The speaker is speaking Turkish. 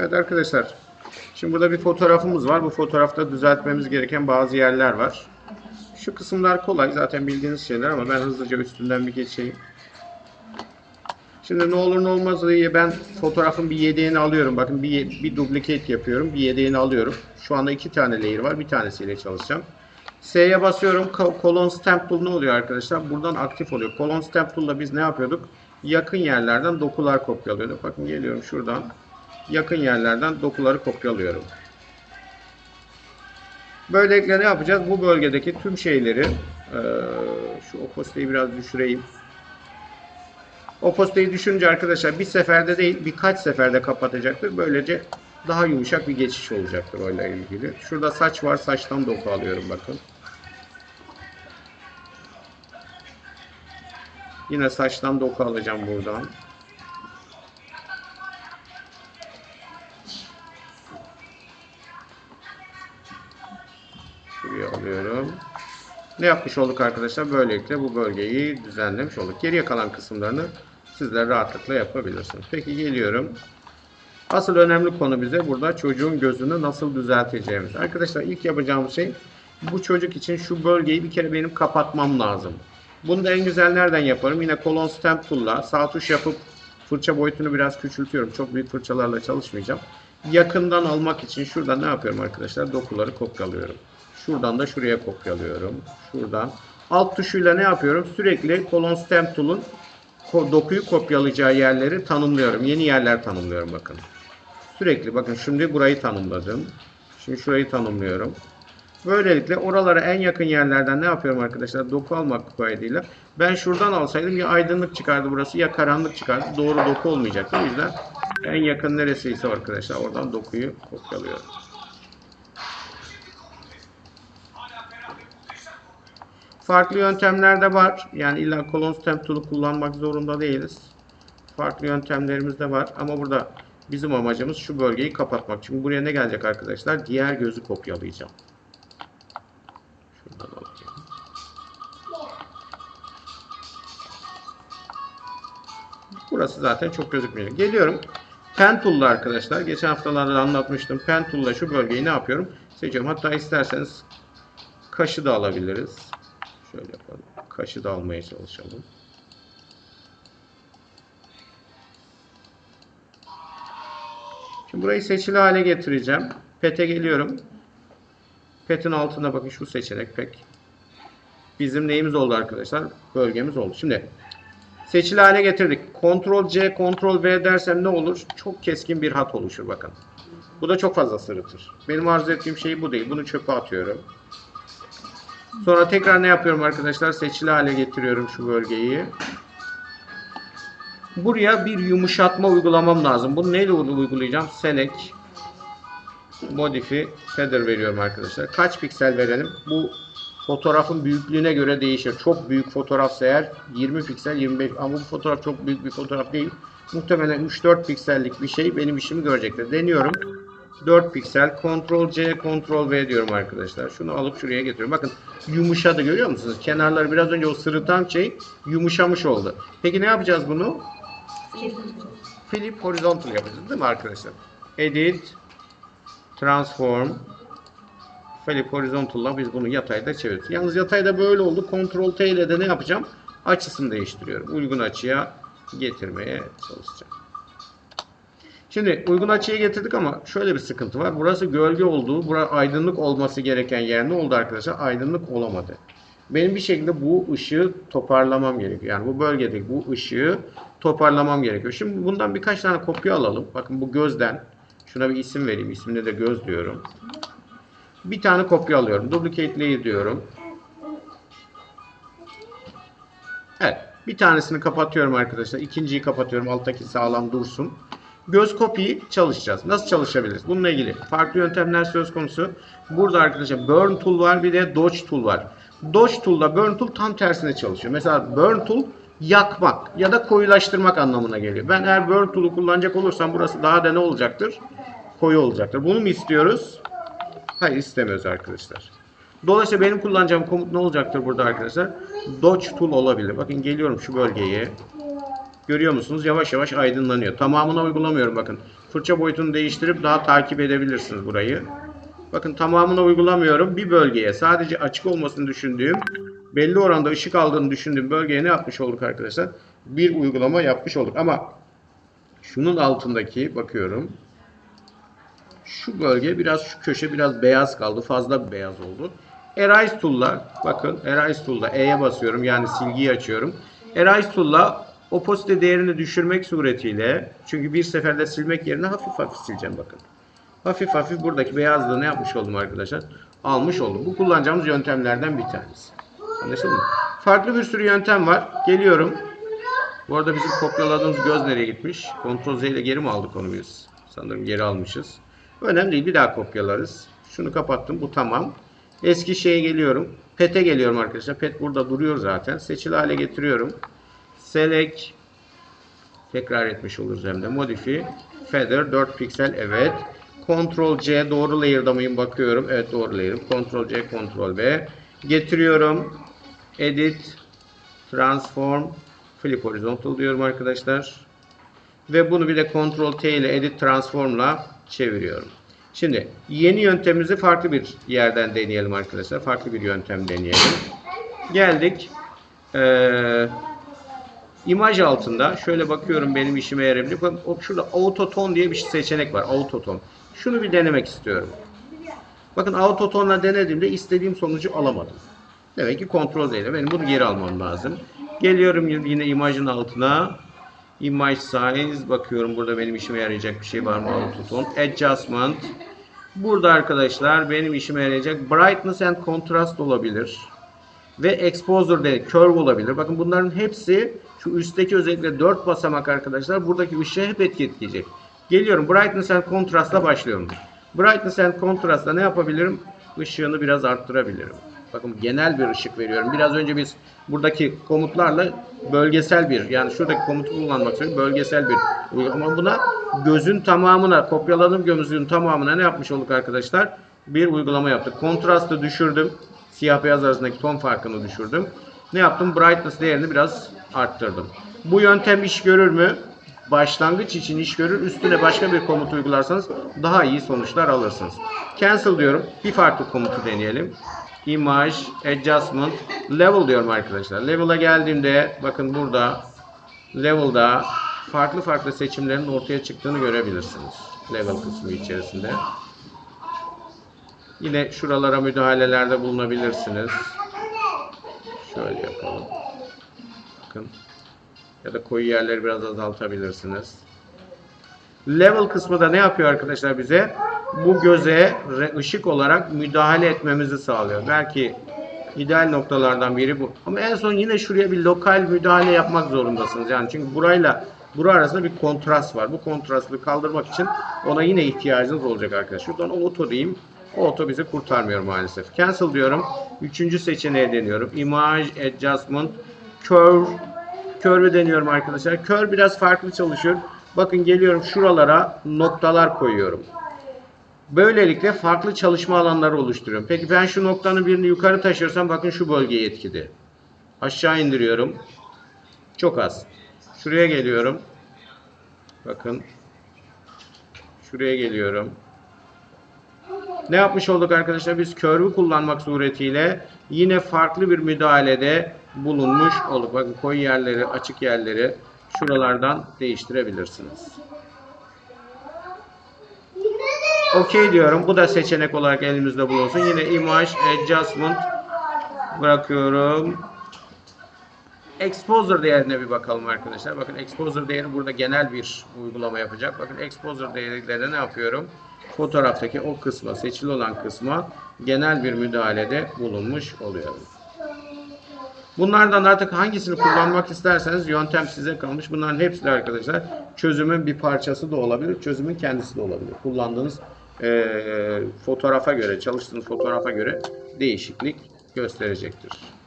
Evet arkadaşlar. Şimdi burada bir fotoğrafımız var. Bu fotoğrafta düzeltmemiz gereken bazı yerler var. Şu kısımlar kolay. Zaten bildiğiniz şeyler ama ben hızlıca üstünden bir geçeyim. Şimdi ne olur ne olmaz diye ben fotoğrafın bir yedeğini alıyorum. Bakın bir, bir duplicate yapıyorum. Bir yedeğini alıyorum. Şu anda iki tane layer var. Bir tanesiyle çalışacağım. S'ye basıyorum. Colon stamp tool ne oluyor arkadaşlar? Buradan aktif oluyor. Colon stamp tool'la biz ne yapıyorduk? Yakın yerlerden dokular kopyalıyorduk. Bakın geliyorum şuradan. Yakın yerlerden dokuları kopyalıyorum. Böylelikle ne yapacağız? Bu bölgedeki tüm şeyleri eee, şu opasiteyi biraz düşüreyim. Opasiteyi düşünce arkadaşlar bir seferde değil birkaç seferde kapatacaktır. Böylece daha yumuşak bir geçiş olacaktır oyla ilgili. Şurada saç var. Saçtan doku alıyorum bakın. Yine saçtan doku alacağım buradan. Ne yapmış olduk arkadaşlar? Böylelikle bu bölgeyi düzenlemiş olduk. Geriye kalan kısımlarını sizler rahatlıkla yapabilirsiniz. Peki geliyorum. Asıl önemli konu bize burada çocuğun gözünü nasıl düzelteceğimiz. Arkadaşlar ilk yapacağımız şey bu çocuk için şu bölgeyi bir kere benim kapatmam lazım. Bunu da en güzel nereden yaparım? Yine Colon Stamp Tool'la sağ tuş yapıp fırça boyutunu biraz küçültüyorum. Çok büyük fırçalarla çalışmayacağım. Yakından almak için şurada ne yapıyorum arkadaşlar? Dokuları kopyalıyorum. Şuradan da şuraya kopyalıyorum. Şuradan. Alt tuşuyla ne yapıyorum? Sürekli Colon Stamp Tool'un dokuyu kopyalayacağı yerleri tanımlıyorum. Yeni yerler tanımlıyorum bakın. Sürekli bakın şimdi burayı tanımladım. Şimdi şurayı tanımlıyorum. Böylelikle oralara en yakın yerlerden ne yapıyorum arkadaşlar? Doku almak kaydıyla. Ben şuradan alsaydım ya aydınlık çıkardı burası ya karanlık çıkardı. Doğru doku olmayacaktı. O yüzden en yakın neresiyse arkadaşlar oradan dokuyu kopyalıyorum. Farklı yöntemler de var. Yani illa colon stamp tool'u kullanmak zorunda değiliz. Farklı yöntemlerimiz de var. Ama burada bizim amacımız şu bölgeyi kapatmak. Şimdi buraya ne gelecek arkadaşlar? Diğer gözü kopyalayacağım. Şuradan alacağım. Burası zaten çok gözükmüyor. Geliyorum. Pen Tool'la arkadaşlar. Geçen haftalarda da anlatmıştım. Pen Tool'la şu bölgeyi ne yapıyorum? Seçiyorum. Hatta isterseniz kaşı da alabiliriz. Şöyle yapalım. Kaşı da almaya çalışalım. Şimdi burayı seçili hale getireceğim. Pet'e geliyorum. Pet'in altında bakın şu seçenek pek. Bizim neyimiz oldu arkadaşlar? Bölgemiz oldu. Şimdi seçili hale getirdik. Ctrl C, Ctrl V dersem ne olur? Çok keskin bir hat oluşur bakın. Bu da çok fazla sırıtır. Benim arzu ettiğim şey bu değil. Bunu çöpe atıyorum. Sonra tekrar ne yapıyorum arkadaşlar? Seçili hale getiriyorum şu bölgeyi. Buraya bir yumuşatma uygulamam lazım. Bunu neyle uygulayacağım? Select Modify Feather veriyorum arkadaşlar. Kaç piksel verelim? Bu fotoğrafın büyüklüğüne göre değişir. Çok büyük fotoğrafsa eğer 20 piksel 25 ama bu fotoğraf çok büyük bir fotoğraf değil. Muhtemelen 3-4 piksellik bir şey benim işimi görecektir. Deniyorum. 4 piksel. Ctrl C, Ctrl V diyorum arkadaşlar. Şunu alıp şuraya getiriyorum. Bakın yumuşadı görüyor musunuz? Kenarları biraz önce o sırıtan şey yumuşamış oldu. Peki ne yapacağız bunu? Flip horizontal yapacağız değil mi arkadaşlar? Edit Transform Flip horizontal'la biz bunu yatayda çeviriyoruz. Yalnız yatayda böyle oldu. Ctrl T ile de ne yapacağım? Açısını değiştiriyorum. Uygun açıya getirmeye çalışacağım. Şimdi uygun açıya getirdik ama şöyle bir sıkıntı var. Burası gölge olduğu, bura aydınlık olması gereken yer ne oldu arkadaşlar? Aydınlık olamadı. Benim bir şekilde bu ışığı toparlamam gerekiyor. Yani bu bölgedeki bu ışığı toparlamam gerekiyor. Şimdi bundan birkaç tane kopya alalım. Bakın bu gözden. Şuna bir isim vereyim. İsmine de göz diyorum. Bir tane kopya alıyorum. Duplicate diyorum. Evet. Bir tanesini kapatıyorum arkadaşlar. İkinciyi kapatıyorum. Alttaki sağlam dursun. Göz kopyayı çalışacağız. Nasıl çalışabiliriz? Bununla ilgili farklı yöntemler söz konusu. Burada arkadaşlar Burn Tool var bir de Dodge Tool var. Dodge Tool'la Burn Tool tam tersine çalışıyor. Mesela Burn Tool yakmak ya da koyulaştırmak anlamına geliyor. Ben eğer Burn Tool'u kullanacak olursam burası daha da ne olacaktır? Koyu olacaktır. Bunu mu istiyoruz? Hayır istemiyoruz arkadaşlar. Dolayısıyla benim kullanacağım komut ne olacaktır burada arkadaşlar? Dodge Tool olabilir. Bakın geliyorum şu bölgeye. Görüyor musunuz? Yavaş yavaş aydınlanıyor. Tamamına uygulamıyorum bakın. Fırça boyutunu değiştirip daha takip edebilirsiniz burayı. Bakın tamamına uygulamıyorum. Bir bölgeye sadece açık olmasını düşündüğüm, belli oranda ışık aldığını düşündüğüm bölgeye ne yapmış olduk arkadaşlar? Bir uygulama yapmış olduk. Ama şunun altındaki bakıyorum. Şu bölge biraz şu köşe biraz beyaz kaldı. Fazla beyaz oldu. Erase Tool'la bakın Erase Tool'la E'ye basıyorum. Yani silgiyi açıyorum. Erase Tool'la opacity değerini düşürmek suretiyle çünkü bir seferde silmek yerine hafif hafif sileceğim bakın. Hafif hafif buradaki beyazlığı ne yapmış oldum arkadaşlar? Almış oldum. Bu kullanacağımız yöntemlerden bir tanesi. Anlaşıldı mı? Farklı bir sürü yöntem var. Geliyorum. Bu arada bizim kopyaladığımız göz nereye gitmiş? Ctrl Z ile geri mi aldık onu biz? Sanırım geri almışız. Önemli değil. Bir daha kopyalarız. Şunu kapattım. Bu tamam. Eski şeye geliyorum. Pet'e geliyorum arkadaşlar. Pet burada duruyor zaten. Seçili hale getiriyorum. Select tekrar etmiş oluruz hem de. Modify Feather 4 piksel evet. Ctrl C doğru layer'da mıyım bakıyorum. Evet doğru layer'ım. Ctrl C Ctrl V getiriyorum. Edit Transform Flip Horizontal diyorum arkadaşlar. Ve bunu bir de Ctrl T ile Edit Transform'la çeviriyorum. Şimdi yeni yöntemimizi farklı bir yerden deneyelim arkadaşlar. Farklı bir yöntem deneyelim. Geldik. Ee, imaj altında şöyle bakıyorum benim işime yarayabilir. O- şurada Autotone diye bir seçenek var. Autotone. Şunu bir denemek istiyorum. Bakın Autotone'la denediğimde istediğim sonucu alamadım. Demek ki kontrol ile benim bunu geri almam lazım. Geliyorum yine imajın altına. Image size bakıyorum burada benim işime yarayacak bir şey var mı Autotone. Adjustment. Burada arkadaşlar benim işime yarayacak brightness and contrast olabilir. Ve exposure de curve olabilir. Bakın bunların hepsi şu üstteki özellikle 4 basamak arkadaşlar buradaki ışığı hep etki edecek. Geliyorum brightness and contrast'la başlıyorum. Brightness and contrast'la ne yapabilirim? Işığını biraz arttırabilirim. Bakın genel bir ışık veriyorum. Biraz önce biz buradaki komutlarla bölgesel bir yani şuradaki komutu kullanmak istiyorum. Bölgesel bir uygulama. Buna gözün tamamına kopyaladığım gözün tamamına ne yapmış olduk arkadaşlar? Bir uygulama yaptık. Kontrastı düşürdüm. Siyah beyaz arasındaki ton farkını düşürdüm. Ne yaptım? Brightness değerini biraz arttırdım. Bu yöntem iş görür mü? Başlangıç için iş görür. Üstüne başka bir komut uygularsanız daha iyi sonuçlar alırsınız. Cancel diyorum. Bir farklı komutu deneyelim. Image, Adjustment, Level diyorum arkadaşlar. Level'a geldiğimde bakın burada Level'da farklı farklı seçimlerin ortaya çıktığını görebilirsiniz. Level kısmı içerisinde. Yine şuralara müdahalelerde bulunabilirsiniz. Şöyle yapalım. Bakın. Ya da koyu yerleri biraz azaltabilirsiniz. Level kısmı da ne yapıyor arkadaşlar bize? Bu göze ışık olarak müdahale etmemizi sağlıyor. Belki ideal noktalardan biri bu. Ama en son yine şuraya bir lokal müdahale yapmak zorundasınız. Yani çünkü burayla bura arasında bir kontrast var. Bu kontrastı kaldırmak için ona yine ihtiyacınız olacak arkadaşlar. Şuradan auto diyeyim. O auto bizi kurtarmıyor maalesef. Cancel diyorum. Üçüncü seçeneğe deniyorum. Image Adjustment Curve Curve'ü deniyorum arkadaşlar. Curve biraz farklı çalışıyor. Bakın geliyorum şuralara noktalar koyuyorum. Böylelikle farklı çalışma alanları oluşturuyorum. Peki ben şu noktanın birini yukarı taşıyorsam bakın şu bölgeye etkili. Aşağı indiriyorum. Çok az. Şuraya geliyorum. Bakın. Şuraya geliyorum. Ne yapmış olduk arkadaşlar? Biz curve'ü kullanmak suretiyle yine farklı bir müdahalede bulunmuş olduk. Bakın koyu yerleri, açık yerleri şuralardan değiştirebilirsiniz. Okey diyorum. Bu da seçenek olarak elimizde bulunsun. Yine image adjustment bırakıyorum. Exposure değerine bir bakalım arkadaşlar. Bakın exposure değeri burada genel bir uygulama yapacak. Bakın exposure değerinde ne yapıyorum? Fotoğraftaki o kısma, seçili olan kısma genel bir müdahalede bulunmuş oluyorum. Bunlardan artık hangisini kullanmak isterseniz yöntem size kalmış. Bunların hepsi de arkadaşlar çözümün bir parçası da olabilir, çözümün kendisi de olabilir. Kullandığınız eee, fotoğrafa göre, çalıştığınız fotoğrafa göre değişiklik gösterecektir.